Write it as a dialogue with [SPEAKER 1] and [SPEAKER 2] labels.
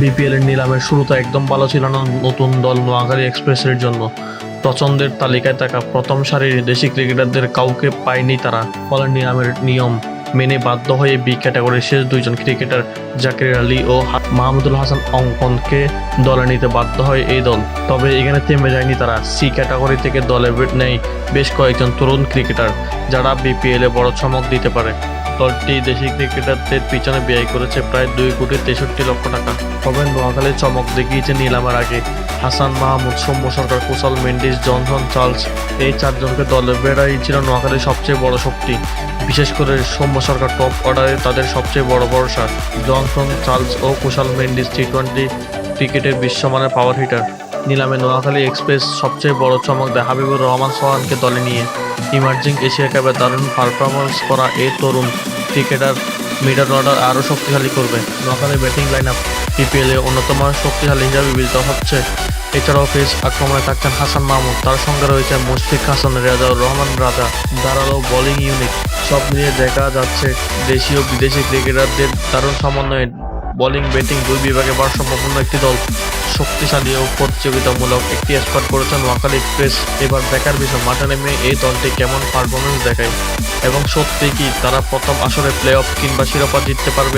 [SPEAKER 1] BPL এর নিলামের শুরুতে একদম ভালো ছিল না নতুন দল নোয়াখালী এক্সপ্রেসের জন্য। পছন্দের তালিকায় থাকা প্রথম সারির দেশি ক্রিকেটারদের কাউকে পায়নি তারা। ফলে নিলামের নিয়ম মেনে বাধ্য হয়ে বি ক্যাটাগরির শেষ দুইজন ক্রিকেটার জাকির আলী ও মাহমুদুল হাসান অঙ্কনকে দলে নিতে বাধ্য হয় এই দল। তবে এখানে থেমে যায়নি তারা। সি ক্যাটাগরি থেকে দলে নেয় বেশ কয়েকজন তরুণ ক্রিকেটার যারা বিপিএলে বড় চমক দিতে পারে। দলটি দেশি ক্রিকেটারদের পিছনে ব্যয় করেছে প্রায় দুই কোটি তেষট্টি লক্ষ টাকা। তবে নোয়াখালীর চমক দেখিয়েছে নিলামের আগে। হাসান মাহমুদ, সৌম্য সরকার, কুশল মেন্ডিস, জনসন চার্লস এই চারজনকে দলে বেড়াই ছিল নোয়াখালীর সবচেয়ে বড় শক্তি। বিশেষ করে সৌম্য সরকার টপ অর্ডারে তাদের সবচেয়ে বড় ভরসা, জনসন চার্লস ও কুশল মেন্ডিস টি টোয়েন্টি ক্রিকেটের বিশ্বমানের পাওয়ার হিটার নিলামে নোয়াখালী এক্সপ্রেস সবচেয়ে বড় চমক দেয় হাবিবুর রহমান সোহানকে দলে নিয়ে। ইমার্জিং এশিয়া কাপে দারুণ পারফরমেন্স করা এই তরুণ ক্রিকেটার মিডল অর্ডার আরও শক্তিশালী করবে। Noakhali batting line up PPL এ অন্যতম শক্তিশালী হিসাবে বিবেচিত হচ্ছে। এছাড়াও পেস আক্রমণে থাকছেন হাসান মাহমুদ। তার সঙ্গে রয়েছে মুশফিক হাসান, রেজাউর রহমান রাজা। দাঁড়াল বোলিং ইউনিট সব মিলিয়ে দেখা যাচ্ছে দেশীয় বিদেশি ক্রিকেটারদের দারুণ সমন্বয়ে বোলিং, ব্যাটিং দুই বিভাগে ভারসাম্যপূর্ণ একটি দল। শক্তিশালী ও প্রতিযোগিতামূলক একটি স্কোয়াড করেছেন ওয়াকালি এক্সপ্রেস। এবার দেখার বিষয়, মাঠে নেমে এই দলটি কেমন পারফরমেন্স দেখায় এবং সত্যি কি তারা প্রথম আসরে প্লে অফ কিংবা শিরোপা জিততে পারবে?